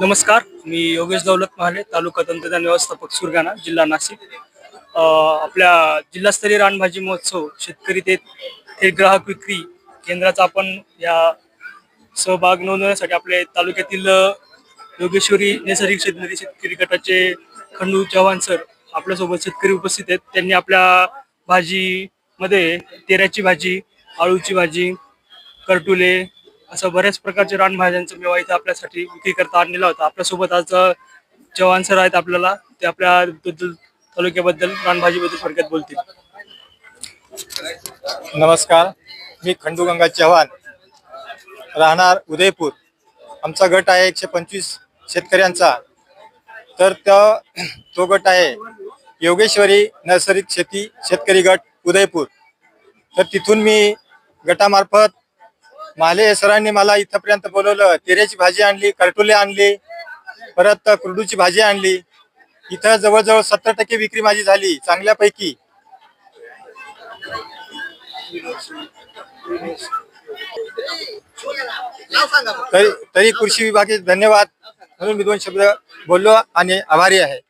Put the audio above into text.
नमस्कार मी योगेश दौलत महाले तालुका तंत्रज्ञान व्यवस्थापक सुरगाणा जिल्हा नाशिक. आपल्या जिल्हास्तरीय रानभाजी महोत्सव शेतकरी ते थेट ग्राहक विक्री केंद्राचा आपण या सहभाग नोंदवण्यासाठी आपल्या तालुक्यातील योगेश्वरी नैसर्गिक शेतकरी शेतकरी गटाचे खंडू चव्हाण सर आपल्यासोबत शेतकरी उपस्थित आहेत. त्यांनी आपल्या भाजीमध्ये तेऱ्याची भाजी आळूची भाजी करटुले असं बऱ्याच प्रकारचे रानभाज्यांचा मेवा इथं आपल्यासाठी विक्री करता आणलेला होता. आपल्यासोबत आज जवान सर आहेत आपल्याला. ते आपल्या बद्दल तालुक्याबद्दल रानभाजीबद्दल थोडक्यात बोलतील. नमस्कार. मी खंडूगंगा चव्हाण. राहणार उदयपूर. आमचा गट आहे एकशे पंचवीस शेतकऱ्यांचा. तर त्या तो गट आहे योगेश्वरी नैसर्गिक शेती शेतकरी गट उदयपूर. तर तिथून मी गटामार्फत माले सरांनी मला इथंपर्यंत बोलवलं. तेऱ्याची भाजी आणली करटुले आणली परत कुरडूची भाजी आणली. इथं जवळजवळ सत्तर टक्के विक्री माझी झाली चांगल्यापैकी. तरी तरी कृषी विभागाचे धन्यवाद. म्हणून मी दोन शब्द बोललो आणि आभारी आहे.